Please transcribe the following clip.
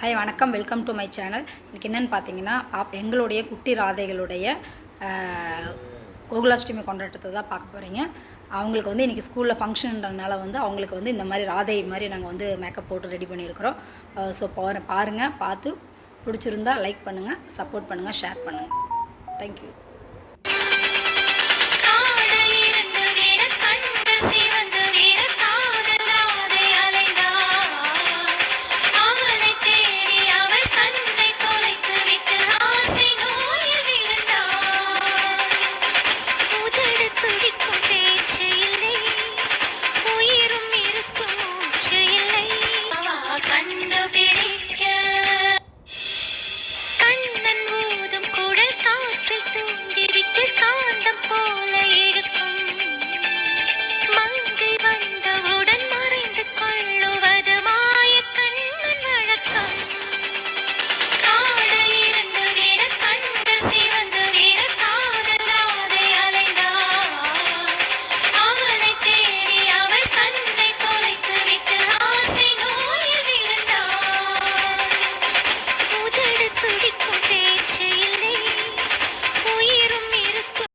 Hi வணக்கம். Welcome to my channel இன்றைக்கி என்னென்னு பார்த்தீங்கன்னா பாப் எங்களுடைய குட்டி ராதைகளுடைய கோகுலாஷ்டமி கொண்டாட்டத்தை தான் பார்க்க போகிறீங்க அவங்களுக்கு வந்து இன்றைக்கி ஸ்கூலில் ஃபங்க்ஷன்றனால வந்து அவங்களுக்கு வந்து இந்த மாதிரி ராதை மாதிரி நாங்கள் வந்து மேக்கப் போட்டு ரெடி பண்ணியிருக்கிறோம். ஸோ பாரு பாருங்கள் பார்த்து பிடிச்சிருந்தா லைக் பண்ணுங்கள் சப்போர்ட் பண்ணுங்கள் ஷேர் பண்ணுங்கள் தேங்க்யூ துடிக்கும் பேச்சு